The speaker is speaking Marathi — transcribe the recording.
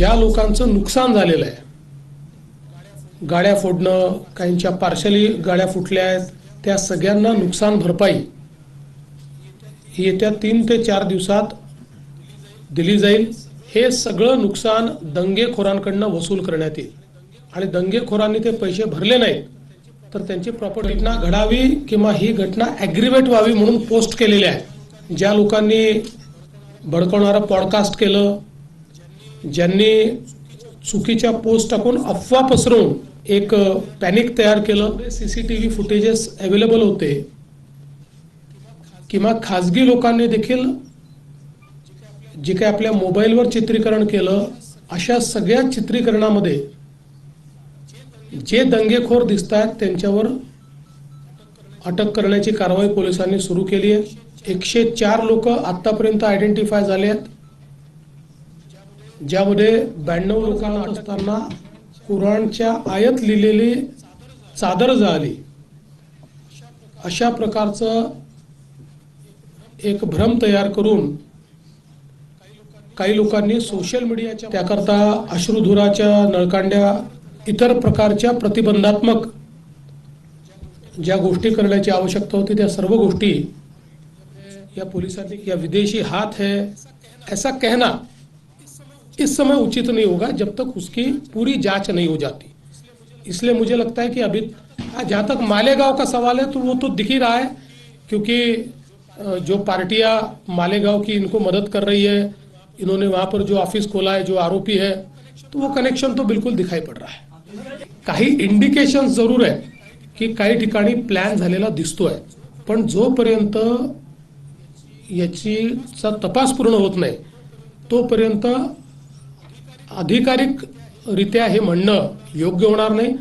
ज्या लोकांचं नुकसान झालेलं आहे गाड्या फोडणं काहींच्या पार्शली गाड्या फुटल्या आहेत त्या सगळ्यांना नुकसान भरपाई. येत्या तीन ते चार दिवसात दिली जाईल. हे सगळं नुकसान दंगेखोरांकडनं वसूल करण्यात येईल. आणि दंगेखोरांनी ते पैसे भरले नाहीत तर त्यांची प्रॉपर घटना घडावी किंवा ही घटना ॲग्रिवेट व्हावी म्हणून पोस्ट केलेली आहे ज्या लोकांनी भडकवणारं पॉडकास्ट केलं ज्यांनी चुकीच्या पोस्ट टाकून अफवा पसरवून एक पॅनिक तयार केलं. C C T V footages available होते. किंवा खाजगी लोकांनी देखील जे काही आपल्या मोबाईलवर चित्रीकरण केलं अशा सगळ्या चित्रीकरणामध्ये जे दंगेखोर दिसत आहेत त्यांच्यावर अटक करण्याची कारवाई पोलिसांनी सुरू केली आहे. एकशे चार लोक आतापर्यंत आयडेंटिफाय झाले आहेत. ज्यामध्ये ब्याण्णव लोकांना असताना कुराणच्या आयत लिहिलेली चादर झाली. अशा प्रकारचं एक भ्रम तयार करून काही लोकांनी सोशल मीडियाच्या त्याकरता अश्रुधुराच्या नळकांड्या इतर प्रकारच्या प्रतिबंधात्मक ज्या गोष्टी करण्याची आवश्यकता होती त्या सर्व गोष्टी या पोलिसांनी या विदेशी हात है ऐसा कहना इस समय उचित नहीं होगा जब तक उसकी पूरी जांच नहीं हो जाती। इसलिए मुझे लगता है कि अभी जहाँ तक मालेगांव का सवाल है तो वो तो दिख ही रहा है क्योंकि जो पार्टियां मालेगांव की इनको मदद कर रही है इन्होंने वहाँ पर जो ऑफिस खोला है जो आरोपी है तो वो कनेक्शन तो बिल्कुल दिखाई पड़ रहा है। काही इंडिकेशन जरूर आहे की काही ठिकाणी प्लॅन झालेला दिसतोय पण जोपर्यंत याचीचा तपास पूर्ण होत नाही तोपर्यंत अधिकारिकरित्या हे म्हणणं योग्य होणार नाही.